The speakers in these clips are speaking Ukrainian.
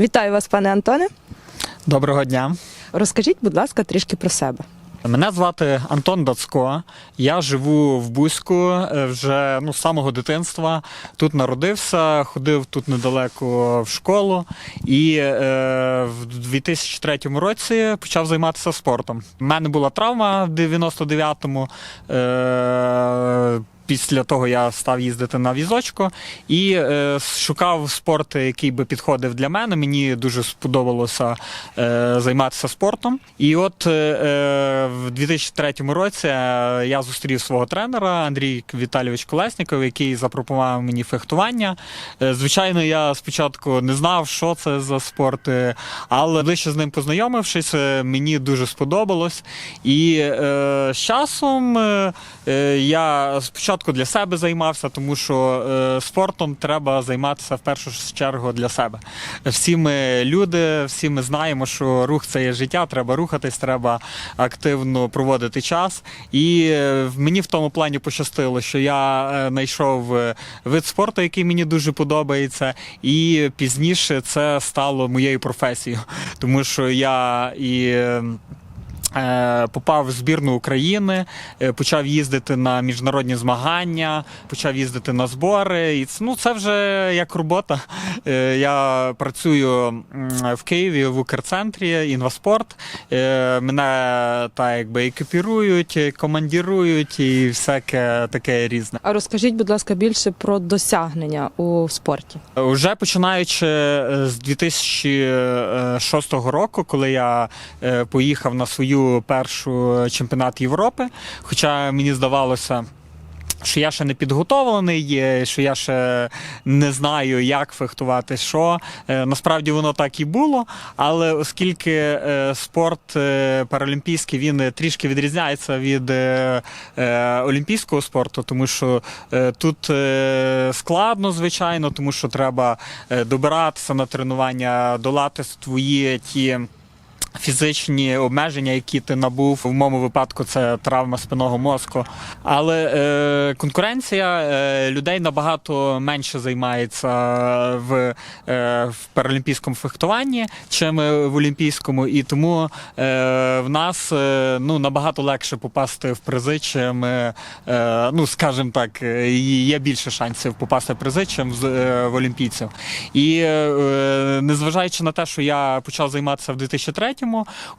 Вітаю вас, пане Антоне. Доброго дня. Розкажіть, будь ласка, трішки про себе. Мене звати Антон Дацько. Я живу в Бузьку е, вже ну, з самого дитинства. Тут народився, ходив тут недалеко в школу і е, в 2003 році почав займатися спортом. У мене була травма в 99-му. Е, Після того я став їздити на візочку і е, шукав спорт, який би підходив для мене. Мені дуже сподобалося е, займатися спортом. І от е, е, в 2003 році е, я зустрів свого тренера Андрій Віталійович Колесніков, який запропонував мені фехтування. Е, звичайно, я спочатку не знав, що це за спорт, е, але ближче з ним познайомившись, е, мені дуже сподобалось. І е, з часом е, я спочатку для себе займався, тому що е, спортом треба займатися в першу чергу для себе. Всі ми люди, всі ми знаємо, що рух це є життя, треба рухатись, треба активно проводити час. І е, мені в тому плані пощастило, що я е, знайшов е, вид спорту, який мені дуже подобається, і пізніше це стало моєю професією, тому що я і. Е, Попав в збірну України, е, почав їздити на міжнародні змагання, почав їздити на збори. І це, ну, це вже як робота. Е, Я працюю в Києві в Укрцентрі інваспорт. Мене так якби екіпірують, командірують і всяке таке різне. А розкажіть, будь ласка, більше про досягнення у спорті. Уже починаючи з 2006 року, коли я поїхав на свою першу чемпіонат Європи, хоча мені здавалося. Що я ще не підготовлений, е, що я ще не знаю, як фехтувати, що Е, насправді воно так і було. Але оскільки е, спорт е, паралімпійський він е, трішки відрізняється від е, е, олімпійського спорту, тому що е, тут е, складно, звичайно, тому що треба е, добиратися на тренування, долати свої ті. Фізичні обмеження, які ти набув в моєму випадку, це травма спинного мозку. Але е, конкуренція е, людей набагато менше займається в, е, в паралімпійському фехтуванні, чим в олімпійському, і тому е, в нас е, ну набагато легше попасти в призи, чим е, е, ну скажімо так, е, є більше шансів попасти в призи, чим з- е, в олімпійців. І е, е, незважаючи на те, що я почав займатися в 2003-му,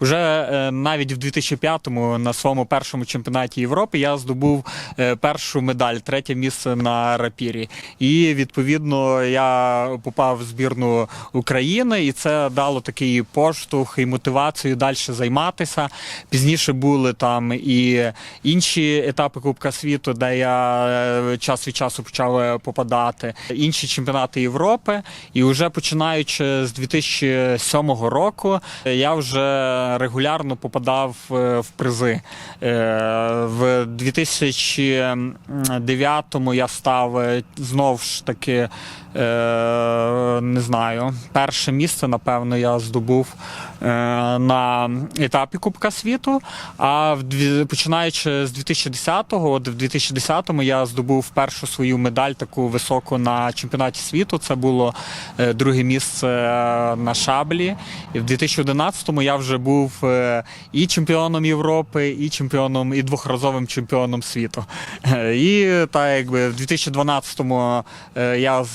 вже е, навіть в 2005-му на своєму першому чемпіонаті Європи я здобув е, першу медаль, третє місце на рапірі. І відповідно я попав в збірну України, і це дало такий поштовх і мотивацію далі займатися. Пізніше були там і інші етапи Кубка світу, де я е, час від часу почав попадати, інші чемпіонати Європи. І вже починаючи з 2007 року, я вже регулярно попадав е, в призи. Е, В 2009-му я став знову ж таки. Е, Не знаю, перше місце, напевно, я здобув е, на етапі Кубка світу. А в починаючи з 2010-го, от в 2010-му я здобув першу свою медаль таку високу на чемпіонаті світу. Це було е, друге місце на шаблі. І в 2011-му я вже був і чемпіоном Європи, і чемпіоном, і двохразовим чемпіоном світу. І так якби в 2012-му е, я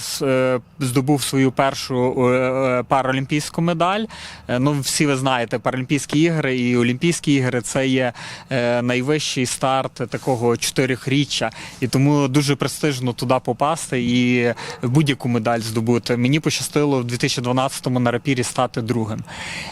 здобув свою першу е, е, паралімпійську медаль. Е, Ну, всі ви знаєте, Паралімпійські ігри і Олімпійські ігри це є е, найвищий старт такого чотирьохріччя. І тому дуже престижно туди попасти і будь-яку медаль здобути. Мені пощастило в 2012-му на рапірі стати другим.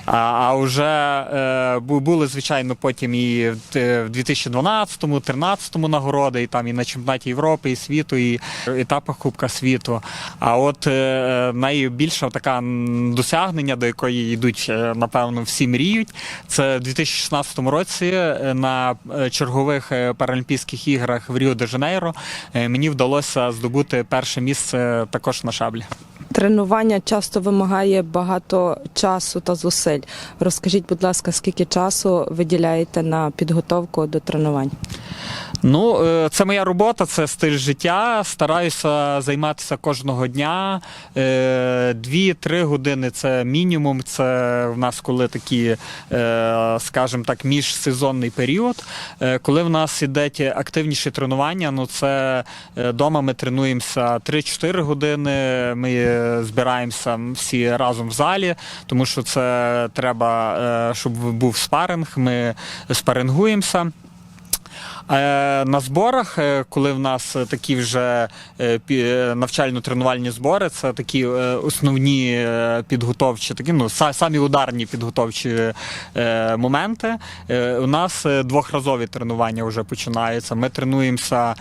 А, а вже е, були, звичайно, потім і в 2012-му, 13-му нагороди, і там і на чемпіонаті Європи, і світу, і етапах Кубка світу. А от е, найбільше така досягнення, до якої йдуть, е, напевно, всі мріють, це в 2016 році е, на е, чергових е, Паралімпійських іграх в Ріо-де-Жанейро е, мені вдалося здобути перше місце також на шаблі. Тренування часто вимагає багато часу та зусиль. Розкажіть, будь ласка, скільки часу виділяєте на підготовку до тренувань? Ну, е, це моя робота, це стиль життя. Стараюся займатися кожного дня. Е, Дві-три години це мінімум. Це в нас коли такі, е, скажімо так, міжсезонний період. Коли в нас ідуть активніші тренування, ну це вдома ми тренуємося 3-4 години. Ми збираємося всі разом в залі, тому що це треба, щоб був спаринг. Ми спарингуємося. Е, На зборах, е, коли в нас такі вже е, навчально-тренувальні збори, це такі основні підготовчі, такі ну самі ударні підготовчі моменти. У нас двохразові тренування вже починаються. Ми тренуємося.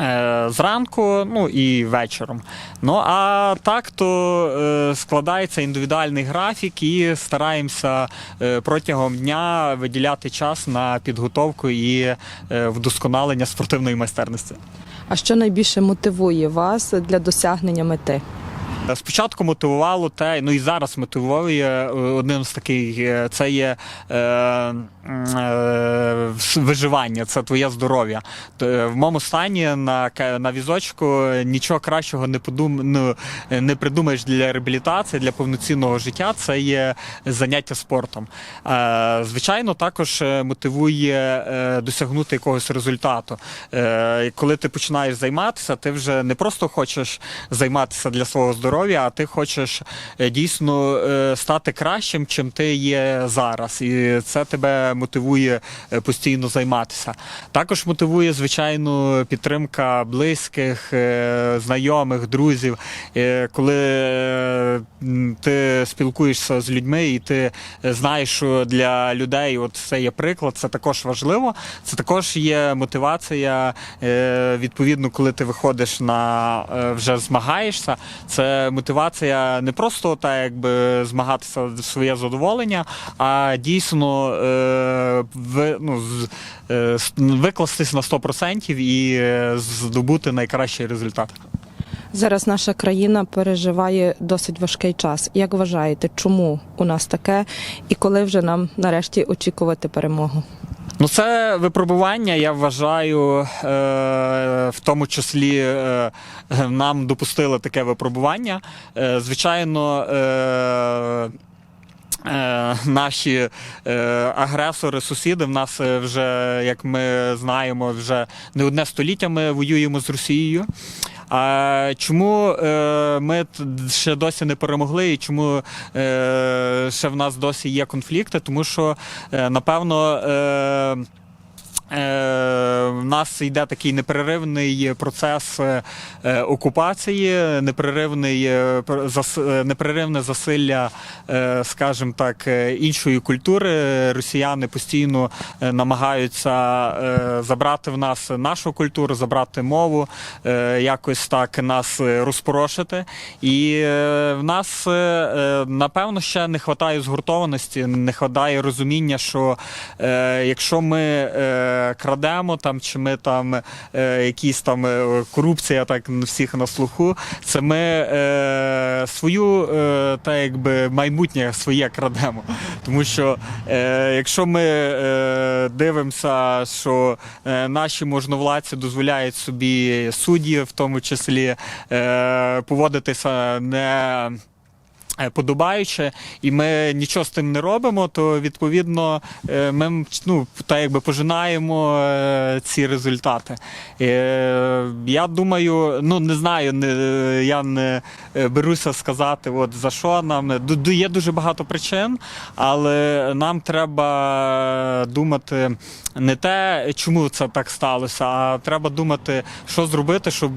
Е, Зранку, ну і вечором. Ну а так то е, складається індивідуальний графік і стараємося е, протягом дня виділяти час на підготовку і вдосконалення спортивної майстерності. А що найбільше мотивує вас для досягнення мети? Е, Спочатку мотивувало те, ну і зараз мотивує е, одним з таких, е, це є е, е, виживання, це твоє здоров'я. В моєму стані на, на візочку нічого кращого не подум, ну, не придумаєш для реабілітації, для повноцінного життя. Це є заняття спортом. Е, Звичайно, також мотивує досягнути якогось результату. Е, Коли ти починаєш займатися, ти вже не просто хочеш займатися для свого здоров'я, а ти хочеш е, дійсно е, стати кращим, чим ти є зараз. І це тебе мотивує е, постійно займатися. Також мотивує, звичайно, підтримка близьких, знайомих, друзів. Коли ти спілкуєшся з людьми і ти знаєш, що для людей от це є приклад, це також важливо. Це також є мотивація. Відповідно, коли ти виходиш на вже змагаєшся, це мотивація не просто так, якби змагатися за своє задоволення, а дійсно е, ви, ну, з- е, викластись на 100% і е, здобути найкращий результат. Зараз наша країна переживає досить важкий час. Як вважаєте, чому у нас таке, і коли вже нам нарешті очікувати перемогу? Ну, це випробування, я вважаю, е, в тому числі е, нам допустили таке випробування. Е, звичайно, наші агресори, сусіди в нас вже, як ми знаємо, вже не одне століття ми воюємо з Росією. А чому е, ми ще досі не перемогли, і чому е, ще в нас досі є конфлікти? Тому що, е, напевно, В нас йде такий непреривний процес е, е, окупації, непреривний е, е, непреривне засилля, е, скажімо так, е, іншої культури. Росіяни постійно е, намагаються е, забрати в нас нашу культуру, забрати мову, е, якось так нас е, розпорошити. І е, в нас е, е, напевно ще не вистачає згуртованості, не вистачає розуміння, що е, якщо ми е, крадемо там, чи ми там е, якісь там е, корупція, так всіх на слуху, це ми е, свою та якби майбутнє своє крадемо. Тому що якщо ми дивимося, що наші можновладці дозволяють собі судді, в тому числі поводитися не. Е, Подобаюче, і ми нічого з тим не робимо, то відповідно е, ми ну, та якби пожинаємо е, ці результати. Я думаю, ну не знаю, я не беруся сказати, от за що нам є дуже багато причин, але нам треба думати не те, чому це так сталося, а треба думати, що зробити, щоб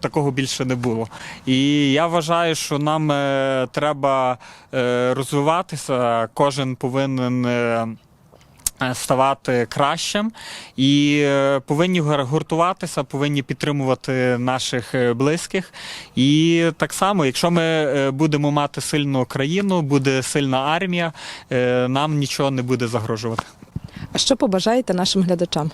такого більше не було. І я вважаю, що нам е, треба е, розвиватися, кожен повинен. е, е, Ставати кращим і повинні гуртуватися, повинні підтримувати наших близьких. І так само, якщо ми будемо мати сильну країну, буде сильна армія, нам нічого не буде загрожувати. А що побажаєте нашим глядачам?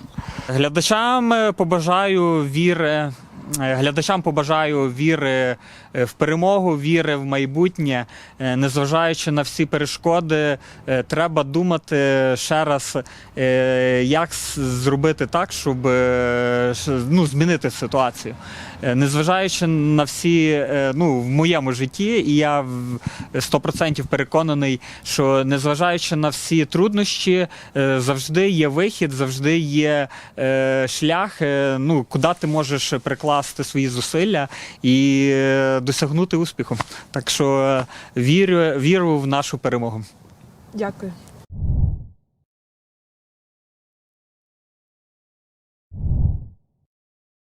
Глядачам побажаю віри. Глядачам побажаю віри в перемогу, віри в майбутнє, Е, незважаючи на всі перешкоди, е, треба думати ще раз, е, як зробити так, щоб е, ну, змінити ситуацію. Е, Незважаючи на всі, е, ну, в моєму житті, і я в- 100% переконаний, що незважаючи на всі труднощі, е, завжди є вихід, завжди є е, шлях, е, ну, куди ти можеш прикласти свої зусилля і е, досягнути успіху. Так що е, вірю, вірю в нашу перемогу. Дякую.